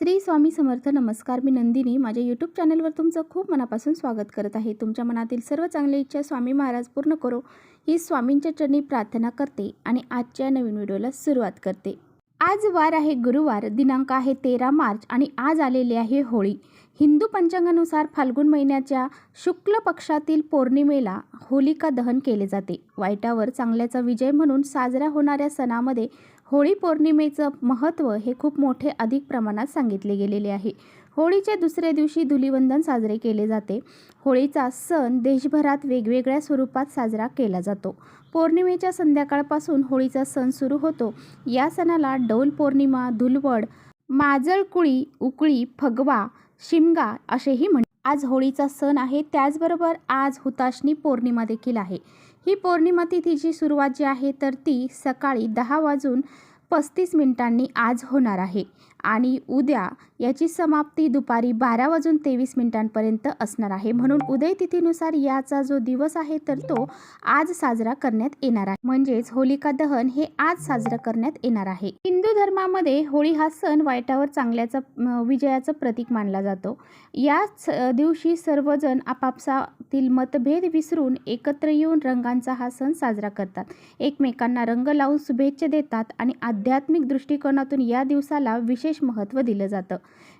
श्री स्वामी समर्थ नमस्कार मी नंदिनी. माझ्या यूट्यूब चॅनलवर तुमचं खूप मनापासून स्वागत करत आहे. तुमच्या मनातील सर्व चांगली इच्छा स्वामी महाराज पूर्ण करो. ही स्वामींच्या चरणी प्रार्थना करते आणि आजच्या नवीन व्हिडिओला सुरुवात करते. आज वार आहे गुरुवार दिनांक आहे तेरा मार्च आणि आज आलेली आहे होळी. हिंदू पंचांगानुसार फाल्गुन महिन्याच्या शुक्ल पक्षातील पौर्णिमेला होलिका दहन केले जाते. वाईटावर चांगल्याचा विजय म्हणून साजऱ्या होणाऱ्या सणामध्ये होळी पौर्णिमेचं महत्त्व हे खूप मोठे अधिक प्रमाणात सांगितले गेलेले आहे. होळीच्या दुसऱ्या दिवशी धुलिवंदन साजरे केले जाते. होळीचा सण देशभरात वेगवेगळ्या स्वरूपात साजरा केला जातो. पौर्णिमेच्या संध्याकाळपासून होळीचा सण सुरू होतो. या सणाला डौल पौर्णिमा धुलवड माजळकुळी उकळी फगवा शिमगा असेही म्हण आज होळीचा सण आहे. त्याचबरोबर आज हुताशनी पौर्णिमा देखील आहे. ही पौर्णिमा तिथीची सुरुवात जी आहे तर ती सकाळी दहा वाजून पस्तीस मिनिटांनी आज होणार आहे. आणि उद्या याची समाप्ती दुपारी बारा वाजून तेवीस मिनिटांपर्यंत असणार आहे. म्हणून उदय तिथीनुसार याचा जो दिवस आहे तर तो आज साजरा करण्यात येणार आहे. म्हणजेच होलिका दहन हे आज साजरा करण्यात येणार आहे. हिंदू धर्मामध्ये होळी हा सण वाईटावर चांगल्याचा विजयाचं प्रतीक मानला जातो. याच दिवशी सर्वजण आपापसातील मतभेद विसरून एकत्र येऊन रंगांचा हा सण साजरा करतात. एकमेकांना रंग लावून शुभेच्छा देतात आणि आध्यात्मिक दृष्टिकोनातून या दिवसाला विशेष महत्त्व दिलं जातं.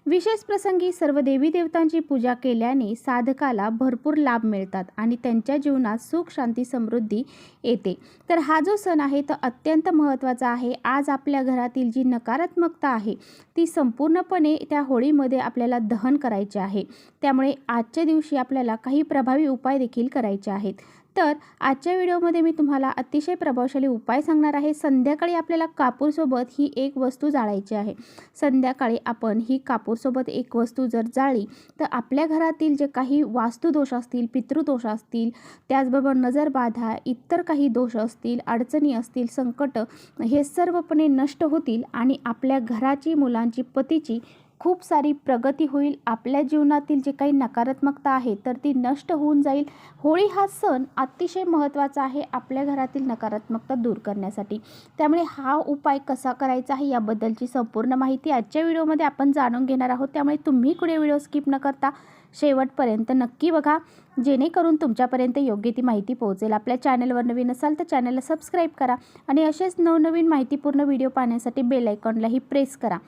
विशेष प्रसंगी सर्व देवी देवतांची पूजा केल्याने साधकाला भरपूर लाभ मिळतात आणि त्यांच्या जीवनात सुख शांती समृद्धी येते. तर हा जो सण आहे तो अत्यंत महत्त्वाचा आहे. आज आपल्या घरातील जी नकारात्मकता आहे ती संपूर्णपणे त्या होळीमध्ये आपल्याला दहन करायचे आहे. त्यामुळे आजच्या दिवशी आपल्याला काही प्रभावी उपाय देखील करायचे आहेत. तर आजच्या व्हिडिओमध्ये मी तुम्हाला अतिशय प्रभावशाली उपाय सांगणार आहे. संध्याकाळी आपल्याला कापूरसोबत ही एक वस्तू जाळायची आहे. संध्याकाळी आपण ही कापूरसोबत एक वस्तू जर जाळली तर आपल्या घरातील जे काही वास्तुदोष असतील पितृदोष असतील त्याचबरोबर नजरबाधा इतर काही दोष असतील अडचणी असतील संकट हे सर्वपणे नष्ट होतील आणि आपल्या घराची मुलांची पतीची खूप सारी प्रगती होईल. आपल्या जीवनातील जे काही नकारात्मकता आहे तर ती नष्ट होऊन जाईल. होळी हा सण अतिशय महत्त्वाचा आहे आपल्या घरातील नकारात्मकता दूर करण्यासाठी. त्यामुळे हा उपाय कसा करायचा आहे याबद्दलची संपूर्ण माहिती आजच्या व्हिडिओमध्ये आपण जाणून घेणार आहोत. त्यामुळे तुम्ही कुठे व्हिडिओ स्किप न करता शेवटपर्यंत नक्की बघा. जेणेकरून तुमच्यापर्यंत योग्य ती माहिती पोहोचेल. आपल्या चॅनलवर नवीन असाल तर चॅनलला सबस्क्राईब करा आणि असेच नवनवीन माहितीपूर्ण व्हिडिओ पाहण्यासाठी बेल आयकॉनलाही प्रेस करा.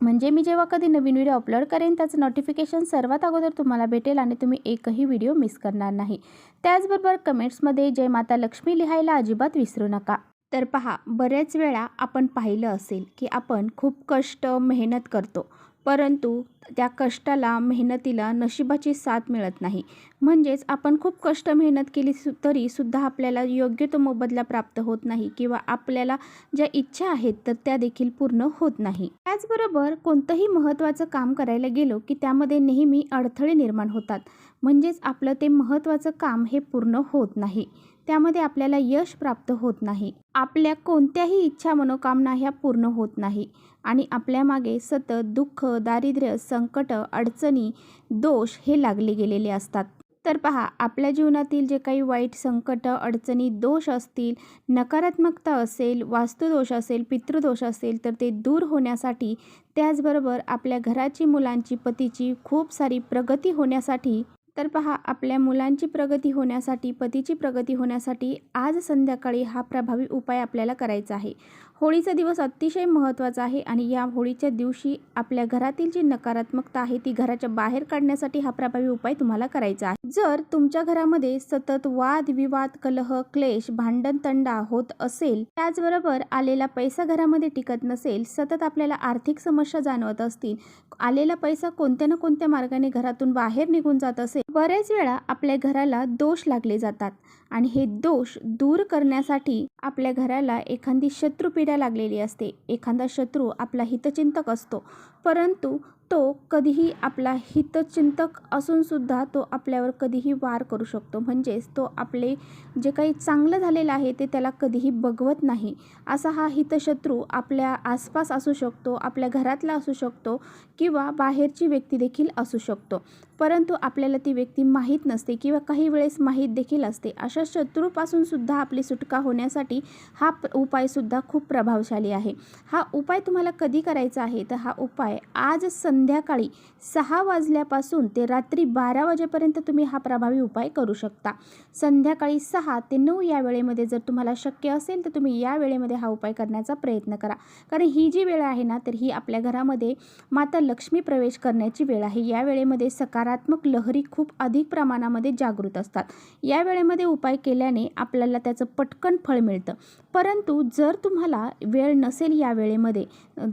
म्हणजे मी जेव्हा कधी नवीन व्हिडिओ अपलोड करेन त्याचं नोटिफिकेशन सर्वात अगोदर तुम्हाला भेटेल आणि तुम्ही एकही व्हिडिओ मिस करणार नाही. त्याचबरोबर कमेंट्समध्ये जय माता लक्ष्मी लिहायला अजिबात विसरू नका. तर पहा बऱ्याच वेळा आपण पाहिलं असेल की आपण खूप कष्ट मेहनत करतो. परंतु त्या कष्टाला मेहनतीला नशिबाची साथ मिळत नाही. म्हणजेच आपण खूप कष्ट मेहनत केली सु तरीसुद्धा आपल्याला योग्य तो मोबदला प्राप्त होत नाही किंवा आपल्याला ज्या इच्छा आहेत तर त्या देखील पूर्ण होत नाही. त्याचबरोबर कोणतंही महत्त्वाचं काम करायला गेलो की त्यामध्ये नेहमी अडथळे निर्माण होतात. म्हणजेच आपलं ते महत्त्वाचं काम हे पूर्ण होत नाही. त्यामध्ये आपल्याला यश प्राप्त होत नाही. आपल्या कोणत्याही इच्छा मनोकामना ह्या पूर्ण होत नाही. आणि आपल्या मागे सतत दुःख दारिद्र्य संकट अडचणी दोष हे लागले गेलेले असतात. तर पहा आपल्या जीवनातील जे काही वाईट संकट अडचणी दोष असतील नकारात्मकता असेल वास्तुदोष असेल पितृदोष असेल तर ते दूर होण्यासाठी त्याचबरोबर आपल्या घराची मुलांची पतीची खूप सारी प्रगती होण्यासाठी तर पहा आपल्या मुलांची प्रगती होण्यासाठी पतीची प्रगती होण्यासाठी आज संध्याकाळी हा प्रभावी उपाय आपल्याला करायचा आहे. होळीचा दिवस अतिशय महत्त्वाचा आहे आणि या होळीच्या दिवशी आपल्या घरातील जी नकारात्मकता आहे ती घराच्या बाहेर काढण्यासाठी हा प्रभावी उपाय तुम्हाला करायचा आहे. जर तुमच्या घरामध्ये सतत वाद विवाद कलह क्लेश भांडण तंडा होत असेल त्याचबरोबर आलेला पैसा घरामध्ये टिकत नसेल सतत आपल्याला आर्थिक समस्या जाणवत असतील आलेला पैसा कोणत्या ना कोणत्या मार्गाने घरातून बाहेर निघून जात असेल बऱ्याच वेळा आपल्या घराला दोष लागले जातात आणि हे दोष दूर करण्यासाठी आपल्या घराला एखादी शत्रुपीडा लागलेली असते. एखादा शत्रू आपला हितचिंतक असतो परंतु तो कधीही आपला हितचिंतक असूनसुद्धा तो आपल्यावर कधीही वार करू शकतो. म्हणजेच तो आपले जे काही चांगलं झालेलं आहे ते त्याला कधीही बघवत नाही. असा हा हितशत्रू आपल्या आसपास असू शकतो आपल्या घरातला असू शकतो किंवा बाहेरची व्यक्ती देखील असू शकतो. परंतु आपल्याला ती व्यक्ती माहीत नसते किंवा काही वेळेस माहीत देखील असते. अशा शत्रूपासून सुद्धा आपली सुटका होण्यासाठी हा प उपायसुद्धा खूप प्रभावशाली आहे. हा उपाय तुम्हाला कधी करायचा आहे? तर हा उपाय आज संध्याकाळी सहा वाजल्यापासून ते रात्री बारा वाजेपर्यंत तुम्ही हा प्रभावी उपाय करू शकता. संध्याकाळी सहा ते नऊ या वेळेमध्ये जर तुम्हाला शक्य असेल तर तुम्ही या वेळेमध्ये हा उपाय करण्याचा प्रयत्न करा. कारण ही जी वेळ आहे ना तर ही आपल्या घरामध्ये माता लक्ष्मी प्रवेश करण्याची वेळ आहे. या वेळेमध्ये सकारात्मक लहरी खूप अधिक प्रमाणामध्ये जागृत असतात. या वेळेमध्ये उपाय केल्याने आपल्याला त्याचं पटकन फळ मिळतं. परंतु जर तुम्हाला वेळ नसेल या वेळेमध्ये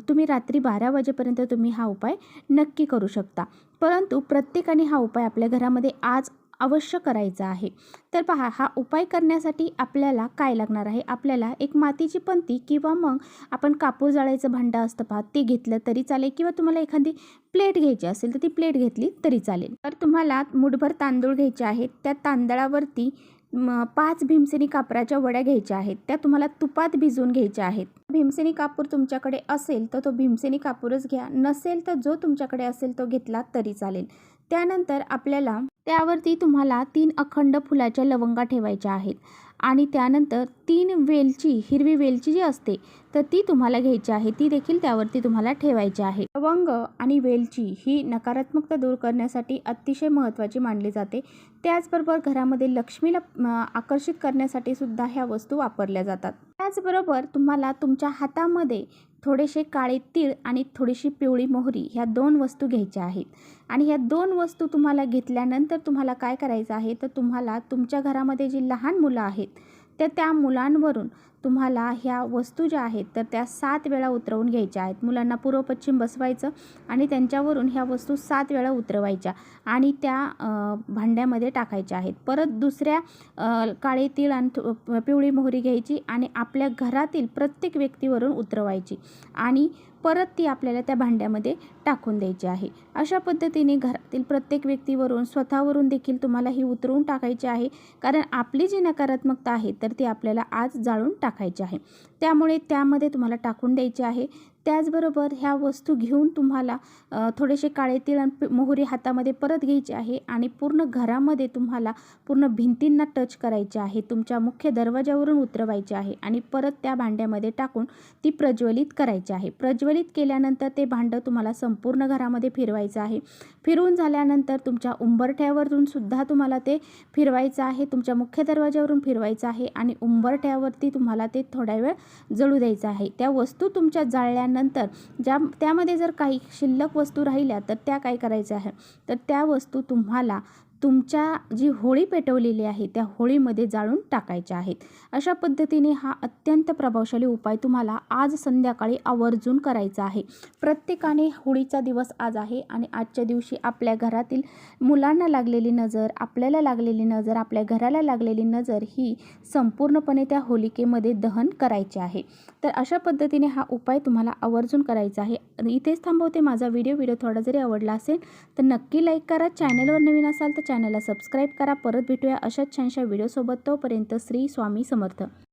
तुम्ही रात्री बारा वाजेपर्यंत तुम्ही हा उपाय नक्की करू शकता. परंतु प्रत्येकाने हा उपाय आपल्या घरामध्ये आज अवश्य करायचा आहे. तर पहा हा उपाय करण्यासाठी आपल्याला काय लागणार आहे? आपल्याला एक मातीची पंती किंवा मग आपण कापूर जाळायचं भांडं असतं पहा ते घेतलं तरी चालेल किंवा तुम्हाला एखादी प्लेट घ्यायची असेल तर ती प्लेट घेतली तरी चालेल. तर तुम्हाला मुठभर तांदूळ घ्यायचे आहेत त्या तांदळावरती पाच भीमसेनी कापराच्या वड्या घ्यायच्या आहेत त्या तुम्हाला तुपात भिजवून घ्यायच्या आहेत. भीमसेनी कापूर तुमच्याकडे असेल तर तो भीमसेनी कापूरच घ्या नसेल तर जो तुमच्याकडे असेल तो घेतला तरी चालेल. त्यानंतर आपल्याला त्यावरती तुम्हाला तीन अखंड फुलाच्या लवंगा ठेवायच्या आहेत. आणि त्यानंतर तीन वेलची हिरवी वेलची जी असते तर ती तुम्हाला घ्यायची आहे. ती देखील त्यावरती तुम्हाला ठेवायची आहे. लवंग आणि वेलची ही नकारात्मकता दूर करण्यासाठी अतिशय महत्त्वाची मानली जाते. त्याचबरोबर घरामध्ये लक्ष्मीला आकर्षित करण्यासाठी सुद्धा ह्या वस्तू वापरल्या जातात. त्याचबरोबर तुम्हाला तुमच्या हातामध्ये थोडेसे काळे तीळ आणि थोडीशी पिवळी मोहरी ह्या दोन वस्तू घ्यायच्या आहेत. आणि ह्या दोन वस्तू तुम्हाला घेतल्यानंतर तुम्हाला काय करायचं आहे? तर तुम्हाला तुमच्या घरामध्ये जी लहान मुलं आहेत तर त्या मुलांवरून तुम्हाला ह्या वस्तू ज्या आहेत तर त्या सात वेळा उतरवून घ्यायच्या आहेत. मुलांना पूर्व पश्चिम बसवायचं आणि त्यांच्यावरून ह्या वस्तू सात वेळा उतरवायच्या आणि त्या भांड्यामध्ये टाकायच्या आहेत. परत दुसऱ्या काळे तीळ आणि पिवळी मोहरी घ्यायची आणि आपल्या घरातील प्रत्येक व्यक्तीवरून उतरवायची आणि परत ती आपल्याला त्या भांड्यामध्ये टाकून द्यायची आहे. अशा पद्धतीने घरातील प्रत्येक व्यक्तीवरून स्वतःवरून देखील तुम्हाला ही उतरवून टाकायची आहे. कारण आपली जी नकारात्मकता आहे तर ती आपल्याला आज जाळून टाकायची आहे. त्यामुळे त्यामध्ये तुम्हाला टाकून द्यायची आहे. त्याचबरोबर ह्या वस्तू घेऊन तुम्हाला थोडेसे काळे तीळ आणि मोहरी हातामध्ये परत घ्यायचे आहे आणि पूर्ण घरामध्ये तुम्हाला पूर्ण भिंतींना टच करायचे आहे. तुमच्या मुख्य दरवाजावरून उतरवायचे आहे आणि परत त्या भांड्यामध्ये टाकून ती प्रज्वलित करायची आहे. प्रज्वलित केल्यानंतर ते भांडं तुम्हाला संपूर्ण घरामध्ये फिरवायचं आहे. फिरवून झाल्यानंतर तुमच्या उंबरठ्यावरून सुद्धा तुम्हाला ते फिरवायचं आहे. तुमच्या मुख्य दरवाजावरून फिरवायचं आहे आणि उंबरठ्यावरती तुम्हाला ते थोड्या वेळ जळू द्यायचं आहे. त्या वस्तू तुमच्या जाळल्यानंतर नंतर ज्या त्यामध्ये जर काही शिल्लक वस्तू राहिल्या तर त्या काय करायच्या आहे? तर त्या वस्तू तुम्हाला तुमच्या जी होळी पेटवलेली आहे त्या होळीमध्ये जाळून टाकायच्या आहेत. अशा पद्धतीने हा अत्यंत प्रभावशाली उपाय तुम्हाला आज संध्याकाळी आवर्जून करायचा आहे. प्रत्येकाने होळीचा दिवस आज आहे आणि आजच्या दिवशी आपल्या घरातील मुलांना लागलेली नजर आपल्याला लागलेली नजर आपल्या घराला लागलेली नजर ही संपूर्णपणे त्या होलिकेमध्ये दहन करायचे आहे. तर अशा पद्धतीने हा उपाय तुम्हाला आवर्जून करायचा आहे. इथेच थांबवते माझा व्हिडिओ. व्हिडिओ थोडा जरी आवडला असेल तर नक्की लाईक करा. चॅनलवर नवीन असाल तर चॅनलला सबस्क्राईब करा. परत भेटूया अशाच छानशा व्हिडिओसोबत तोपर्यंत श्री स्वामी समर्थ.